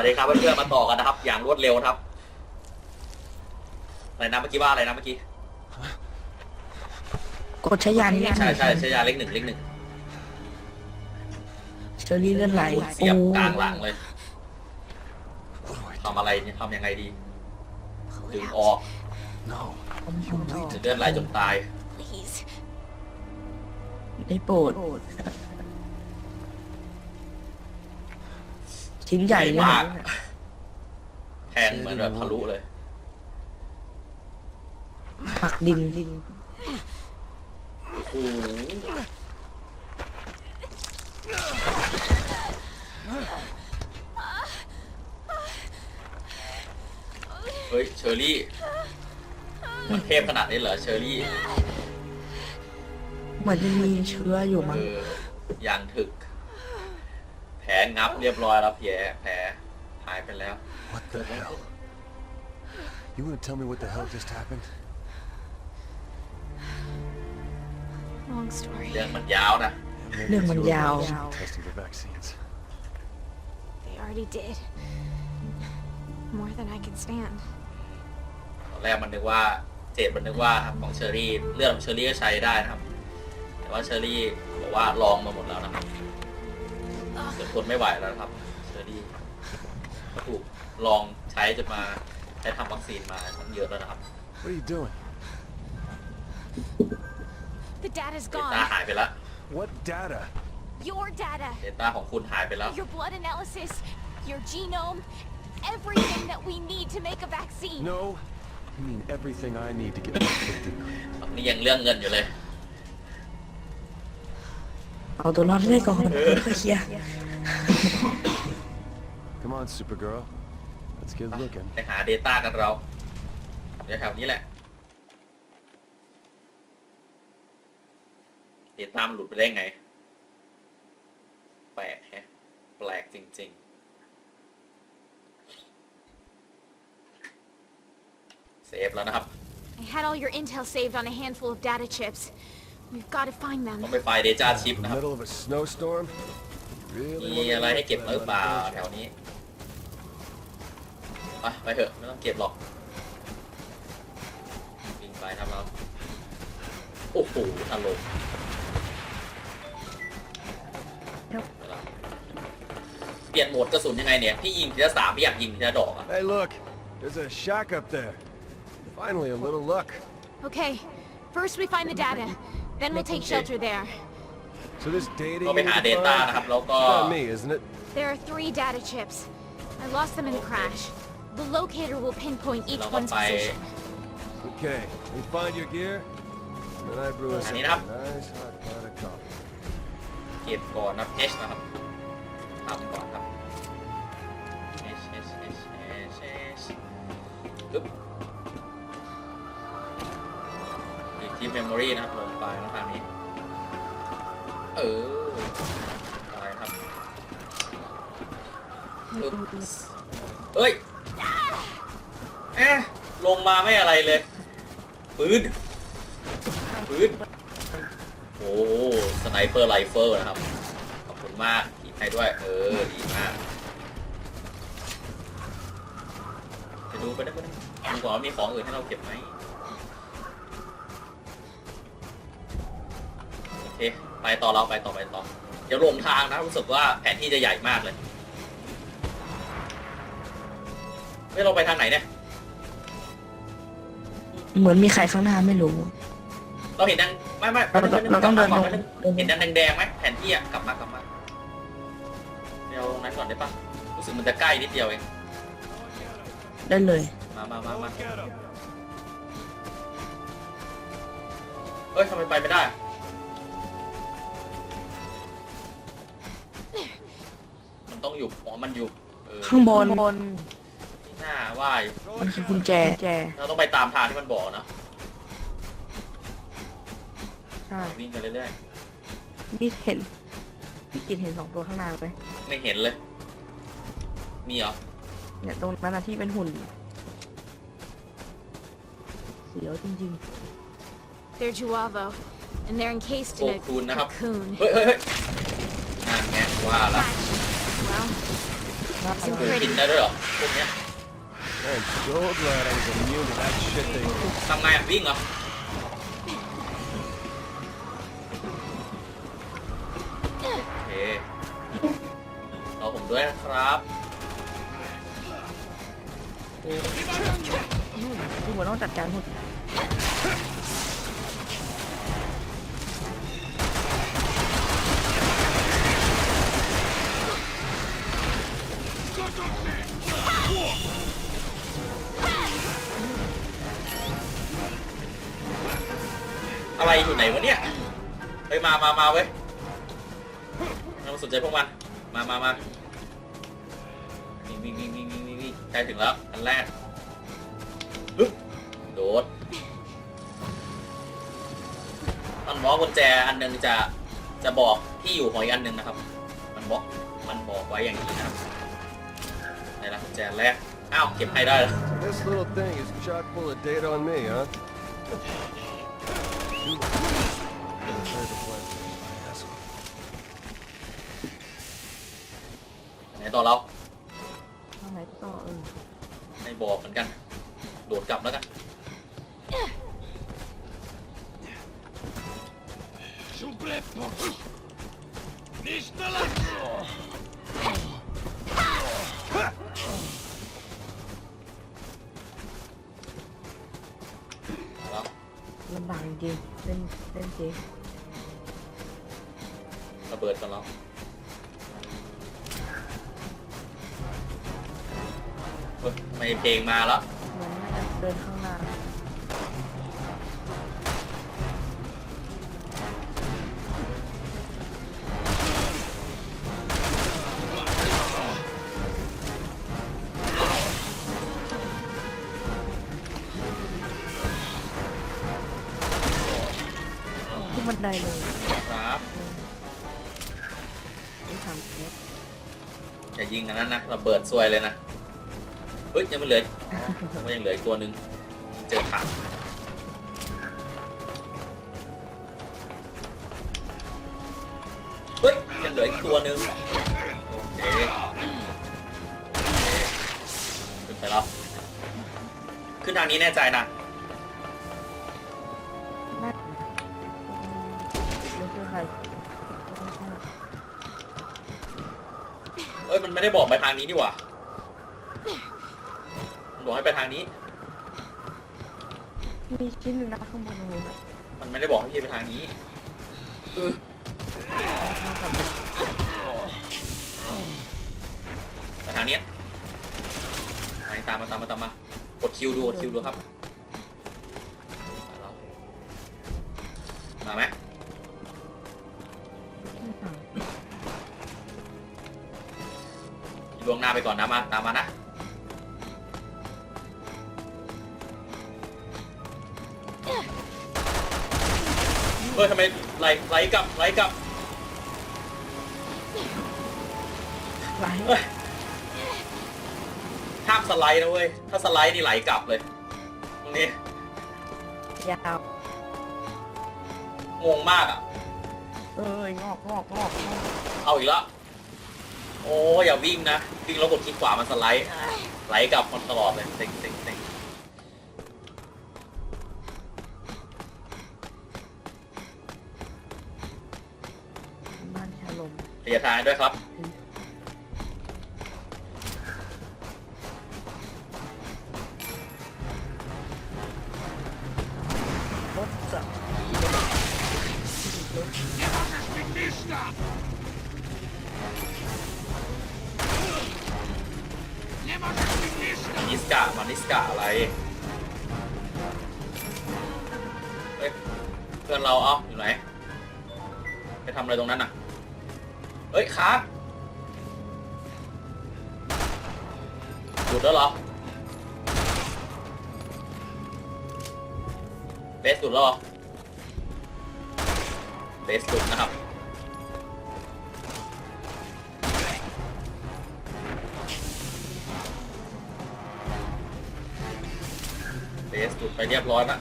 สวัสดีครับเพื่อนๆมาต่อกันนะครับ อย่างรวดเร็วนะครับอะไรนะเมื่อกี้ว่าอะไรนะเมื่อกี้กดใช้ยานี้ใช่ใช่ใช้ยาเล็กหนึ่งเล็กหนึ่งเชอรี่เลือดไหลเสียบโอ้กลางหลังเลย What do I ทำอะไรเนี่ยทำยังไงดี Pull ดึ it ง out. ออก No. เลือดไหลจนตาย Please. ได้โปรด ชิ้นใหญ่เลยมากแทงเหมือนแบบทะลุเลย ผักดินดินโอ้โหเฮ้ยเชอรี่ มันเทพขนาดนี้เหรอเชอรี่ เหมือนจะมีเชื้ออยู่มั้เองออย่างถึกแผล งับเรียบร้อยแล้วแผลแผลหายไปแล้ว What the hell? You want to tell me what the hell just happened? Long story. เรื่องมันยาวนะ Maybe เรื่อง it's มัน your ยาว organization testing the vaccines. They already did. More than I can stand. ตอนแรกมันนึกว่าเจดมันนึกว่าทำของเชอรี่เลือดของเชอรี่ก็ใช้ได้นะครับ แต่ว่าเชอรี่บอกว่าลองมาหมดแล้วนะครับ จนทนไม่ไหวแล้วนะครับเชอรี่ก็ถูกลองใช้จนมาใช้ทำวัคซีนมาตั้งเยอะแล้วนะครับ What are you doing? The data's เดต้า gone. หายไปแล้ว What data? Your data. เดต้าของคุณหายไปแล้ว Your blood analysis. Your genome. Everything that we need to make a vaccine. No. You mean everything I need to get my kid through. นี่ยังเรื่องเงินอยู่เลย เอาตัวรอดได้ก่อนค่อยเคลียร์ Come on, Supergirl. Let's get looking. ไปหา Data กันเราเดี๋ยวแถวนี้แหละ Data มันหลุดไปได้ไง แปลกแฮะ แปลกจริง ๆ เซฟแล้วนะครับ I had all your intel saved on a handful of data chips. We've got to find ต้อง them. ไปไฟล์ Data Chip In นะ the ครับ middle of a snowstorm? Really? มีอะไรให้เก็บหรือเปล่าแถวนี้ไปไปเถอะไม่ต้องเก็บหรอกวิ่งไปทำแล้วโอ้โหถล่มครับเปลี่ยนโหมดกระสุนยังไงเนี่ยพี่ยิงทีละสามพี่อยากยิงทีละดอกอะ Hey, look. There's a shack up there. Finally, a little luck. Okay. First we find the data. Then we'll take shelter there. So this data ก็ you ไปหา need to Data find? นะครับ แล้วก็ It's on me, isn't it? There are three data chips. I lost them in the crash. The locator will pinpoint each Lama one's pa eh. position. Okay. We find your gear, and I brew us Ano a yun, Hap? nice hot pot of coffee. เก็บก่อนนะเพชนะครับทำก่อนครับเอชเอชเอชเอชเอชปึ๊บอีกที่เมมโมรีนะครับลงไปนะทางนี้ เอออะไรครับปึ๊บเฮ้ยเอ๊ะลงมาไม่อะไรเลยปืนปืนโอ้สไนเปอร์ไรเฟิลนะครับ ขอบคุณมากทีให้ด้วย เออ ดีมากไปดูไปได้ไปได้ดูก่อนว่ามีของอื่นให้เราเก็บไหม ไปต่อเราไปต่อไปต่อ เดี๋ยวลงทางนะรู้สึกว่าแผนที่จะใหญ่มากเลยเฮ้ยเราไปทางไหนเนี่ย เหมือนมีใครข้างหน้าไม่รู้ เราเห็นดังไม่ไม่เราเราเราต้องเดินกลับลมางก่อนเดินเห็นดังแดงๆไหมแผนที่อะกลับมากลับมาเดี๋ยวนั้นก่อนได้ปะรู้สึกมันจะใกล้นิดเดียวเอง ได้เลย มามามามาเฮ้ยทำไมไปไม่ได้ มันต้องอยู่อ๋อมันอยู่เออข้างบนบนหน้าว่าอยู่มันคือกุญแจแจเราต้องไปตามทางที่มันบอกนะใช่วิ่งกันเรื่อยนี่เห็นพี่กินเห็นสองตัวข้างหน้าไหมๆไม่เห็นเลย มีเหรอเนี่ยตรงนั้นนะที่เป็นหุ่นเสียวจริง They're Juavo, and they're encased in a Oh, cool, นะครับ cocoon. เฮ้ยเฮ้ยเฮ้ยนั่นไงว่าละ Well, It's กิน pretty. ได้ด้วยเหรอพวกเนี้ย I'm so glad I was immune to that shit they ทำไงอะวิ่งเหรอ โอเครอผมด้วยนะครับดูเหมือนต้องจัดการหุ่น อะไรอยู่ไหนวะเนี่ยเฮ้ยมามามาเว้ยม่ต้องสนใจพวกมัน มามามาวิ่งวิ่งวิ่งวิ่งวิ่งวิ่งใกล้ถึงแล้ว อันแรกฮึบโดดมันบอกกุญแจอันหนึ่งจะจะบอกที่อยู่ของอีกอันหนึ่งนะครับ มันบอกมันบอกไว้อย่างนี้นะครับ ละกุญแจอันแรกอ้าวเก็บให้ได้แล้ว This little thing is chock full of data on me, huh? You look gonna clear the bloodstream, my asshole. ไหนต่อเราทำไมต่อเออไม่บอกเหมือนกัน โดดกลับแล้วกัน แล้วลำบากจริงๆเล่นเล่นเจระเบิดกันแล้วเฮ้ยไม่เพลงมาแล้วมันน่าจะเดินข้า ไม่ทำเทปอย่ายิงอันนั้นนะระเบิดซวยเลยนะเฮ้ยยังไม่เหลือมันยังเหลืออีกตัวหนึ่งเจอขาเฮ้ยยังเหลืออีกตัวหนึ่งโอเคขึ้นไปแล้วขึ้นทางนี้แน่ใจนะ ไม่ได้บอกไปทางนี้นี่หว่ามันบอกให้ไปทางนี้ มีชิ้นหนึ่งนะข้างบนตรงนู้นอะมันไม่ได้บอกให้พี่ไปทางนี้เออน่าจะไปทางเนี้ยไหนตามมาตามมาตามมากดคิวดูกดคิวดูครับ มาแล้วมาไหมไม่ งหน้าไปก่อนนะมาตามมานะเฮ้ยทำไมไหลไหลกลับไหลกลับไหลเฮ้ยห้ามสไลด์นะเว้ยถ้าสไลด์นี่ไหลกลับเลยตรงนี้ยาวงงมากอะ เอ้ยงอกงอกงอกงอกเอาอีกแล้วโอ้อย่าวิ่งนะ วิ่งแล้วกดคลิกขวามันสไลด์ไหลกลับมันตลอดเลยเซ็งเซ็งเซ็งบ้านชาลมเคลียร์ทางให้ด้วยครับ รถจะรถ นิสกะมานิสกะอะไรเฮ้ยเพื่อนเราเอ้าอยู่ไหน ไปทำอะไรตรงนั้นน่ะเฮ้ยค้างหยุดแล้วเหรอเบสหยุดแล้วเหรอเบสหยุดนะครับ สหยุดไปเรียบร้อยละ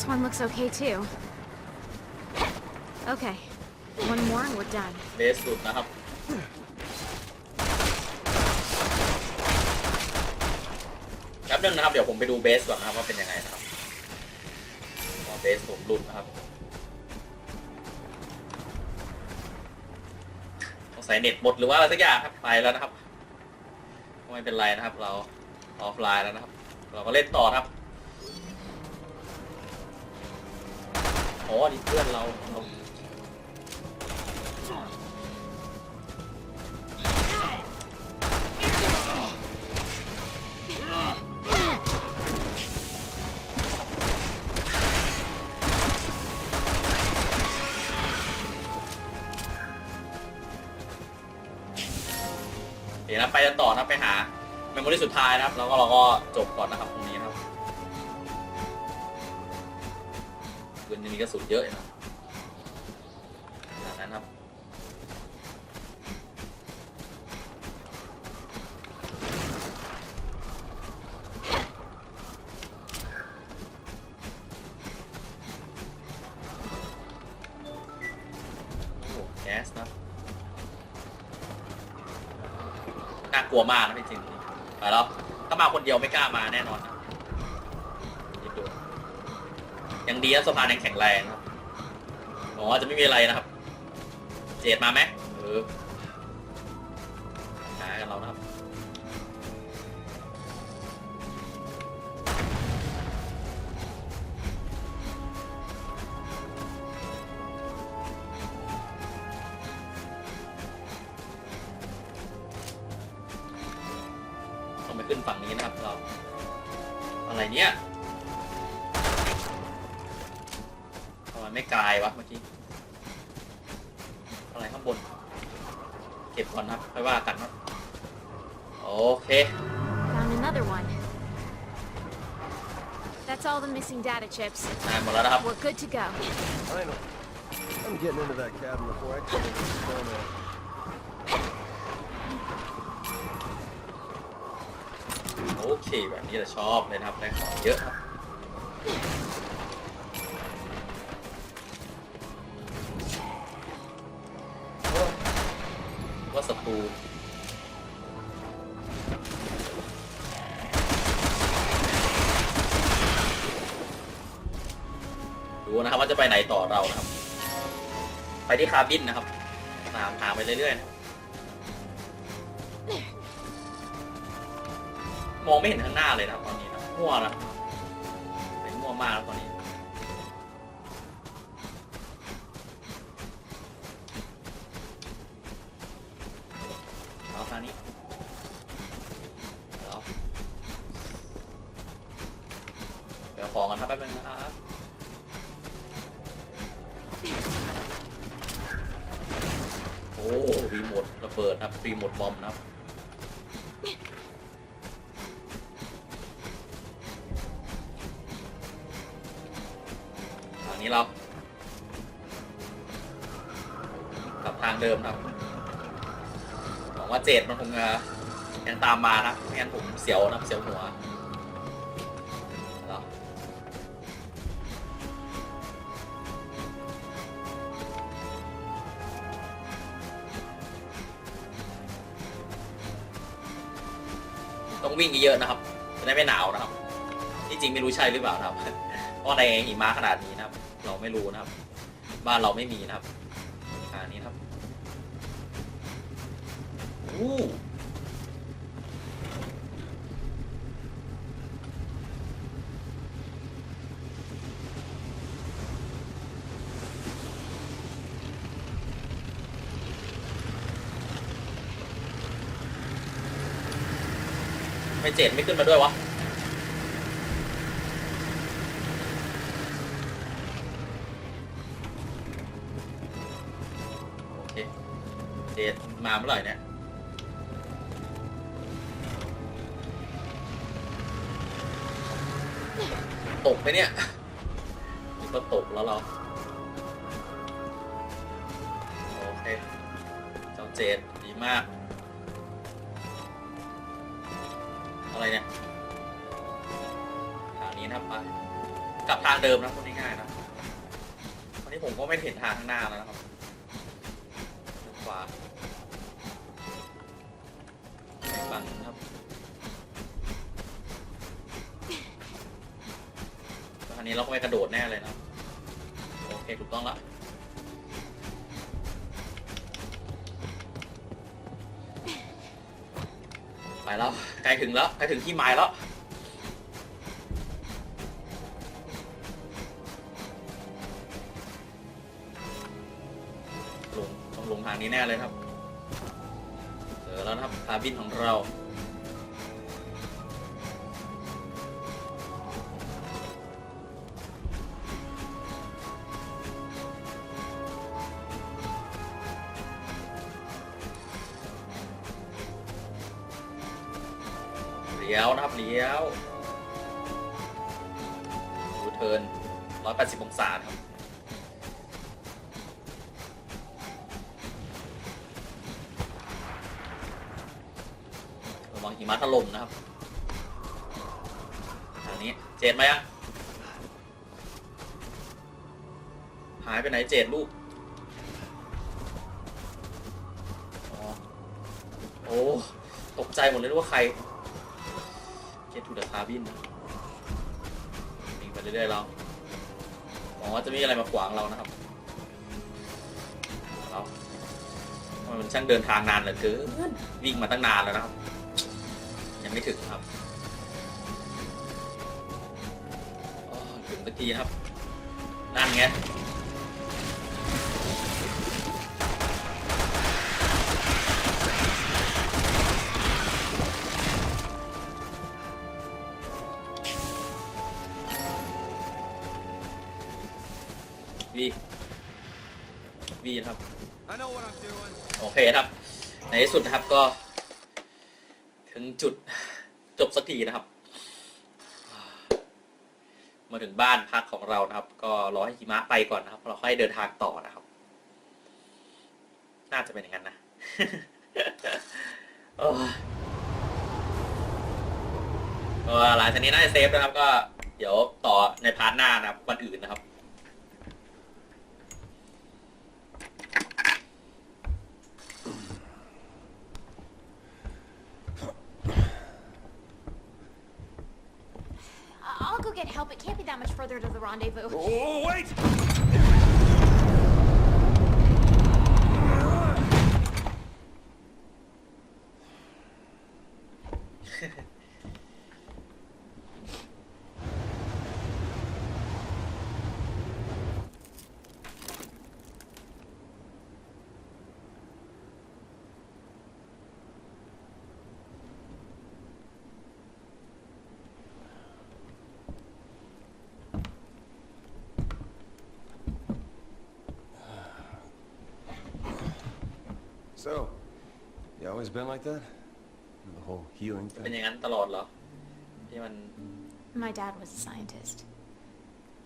This one looks okay too. Okay, one more and we're done. เบสสุดนะครับ แป๊บนึงนะครับ เดี๋ยวผมไปดูเบสก่อนนะครับว่าเป็นยังไงนะครับเบสผมหลุดนะครับสงสัยเน็ตหมดหรือว่าอะไรสักอย่างครับไปแล้วนะครับ ไม่เป็นไรนะครับ เราออฟไลน์แล้วนะครับ เราก็เล่นต่อครับ อ้นี่เพื่อนเราเราเดี๋ยวนะไปกันต่อนะครับไปหาเมมโมรี่สุดท้ายนะครับ แล้วก็เราก็จบก่อนนะครับ กระสุนเยอะนะขนาดนั้นครับโอ้โหแก๊สนะน่ากลัวมากนะจริงไปแล้วถ้ามาคนเดียวไม่กล้ามาแน่นอนนะคิดดู ยังดีนะสะพานยังแข็งแรงครับหวังว่าจะไม่มีอะไรนะครับ เจดมาไหมเออหากันเรานะครับต้องไปขึ้นฝั่งนี้นะครับเราอะไรเนี่ย ทำไมไม่กลายวะเมื่อกี้ อะไรข้างบน เก็บก่อนนะครับค่อยว่ากันครับโอเค Found another one. That's all the missing data chips. ได้หมดแล้วนะครับ We're good to go. Finally. I'm getting into that cabin before I can get this done. โอเคแบบนี้เราชอบเลยนะครับได้ของเยอะครับูดูนะครับว่าจะไปไหนต่อเรานะครับ ไปที่คาร์บินนะครับตามทาไปเรื่อยๆนะมองไม่เห็นข้างหน้าเลยนะครับตอนนี้นะมั่วแล้วไปมั่วมากแล้วตอนนี้ ทางนี้เอาเดี๋ยวของกันครับแป๊บนึงนะครับโอ้รีโมทระเบิดครับรีโมทบอมนะครับทางนี้เรากลับทางเดิมครับ เจดมันคงจะยังตามมานะไม่งั้นผมเสียวนะเสียวหัวแล้วต้องวิ่งเยอะๆนะครับจะได้ไม่หนาวนะครับที่จริงไม่รู้ใช่หรือเปล่านะครับเพราะในหิมะขนาดนี้นะครับ เราไม่รู้นะครับ บ้านเราไม่มีนะครับ ไม่เจ็ดไม่ขึ้นมาด้วยวะ โอเค เจ็ดมาเมื่อไหร่เนี่ย ตกไปเนี่ยนี่ก็ตกแล้วเราโอเค เจ้าเจดดีมาก อะไรเนี่ย ทางนี้นะครับไปกลับทางเดิมนะพูดง่ายๆนะวันนี้ผมก็ไม่เห็นทางข้างหน้าแล้วนะครับ นี้เราก็ไม่กระโดดแน่เลยนะโอเคถูกต้องแล้วไปแล้วใกล้ถึงแล้วใกล้ถึงที่หมายแล้วลงต้องลงทางนี้แน่เลยครับเจอแล้วนะครับคาบินของเรา ลี้ยวนะครับเลี้ยวยูเทิร์น180 องศาครับระวังหิมะถล่มนะครับทางนี้เจดไหมอะหายไปไหนเจดลูกโอ้ ตกใจหมดเลยว่าใคร เจดถูเดอะคาร์บินวิ่งไปเรื่อยๆเราหวังว่าจะไม่มีอะไรมาขวางเรานะครับเรามันช่างเดินทางนานเหลือเกินวิ่งมาตั้งนานแล้วนะครับ ยังไม่ถึงครับถึงสักทีนะครับ นั่นไง วีนะครับ I know what I'm doing. โอเคครับ ในที่สุดนะครับก็ ถึงจุดจบสักทีนะครับ มาถึงบ้านพักของเรานะครับ ก็รอให้หิมะไปก่อนนะครับ เราค่อยเดินทางต่อนะครับ น่าจะเป็นอย่างนั้นนะโอ้ยก็หลังจากนี้น่าจะเซฟนะครับ ก็เดี๋ยวต่อในพาร์ทหน้านะครับวันอื่นนะครับ go get help. It can't be that much further to the rendezvous. Oh, wait! So, you always been like that? The whole healing เป็น thing? อย่างนั้นตลอดเหรอ ที่มัน My dad was a scientist.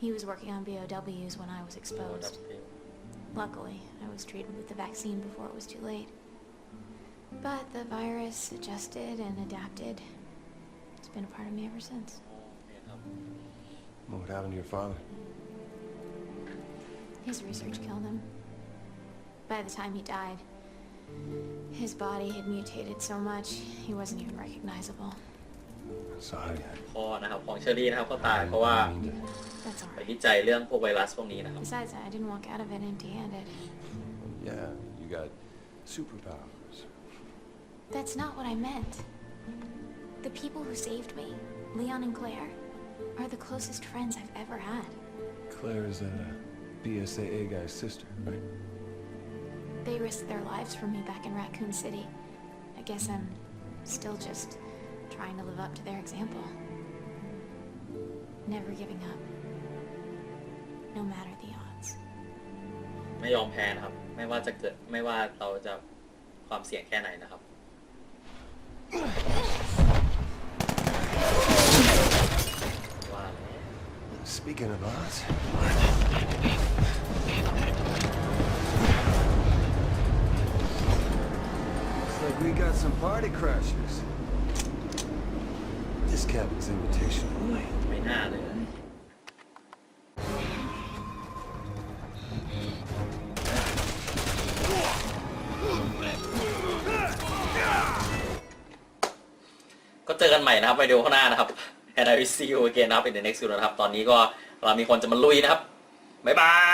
He was working on BOWs when I was โดนดับ exposed. ฟิล Luckily, I was treated with the vaccine before it was too late. But the virus adjusted and adapted. It's been a part of me ever since. โอเคครับ What happened to your father? His research killed him. By the time he died, his body had mutated so much he wasn't even recognizable. Sorry. พ่อนะครับของเชอรี่นะครับก็ตายเพราะว่า I mean to- That's ไป alright. วิจัยเรื่องพวกไวรัสพวกนี้นะครับ Besides, I didn't walk out of it empty-handed. Yeah, you got superpowers. That's not what I meant. The people who saved me, Leon and Claire, are the closest friends I've ever had. Claire is that uh, BSAA guy's sister, right? They risked their lives for me back in Raccoon City. I guess I'm still just trying to live up to their example. Never giving up. No matter the odds. ไม่ยอมแพ้นะครับ ไม่ว่าจะเกิดไม่ว่าเราจะความเสี่ยงแค่ไหนนะครับ ว่าแล้ว Speaking of odds. got some party crashers. This cabin's invitation only. ไม่น่าเลย ก็เจอกันใหม่นะครับไปดูข้างหน้านะครับ and I will see you again นะครับ in the next video นะครับ ตอนนี้ก็เรามีคนจะมาลุยนะครับ บ๊ายบาย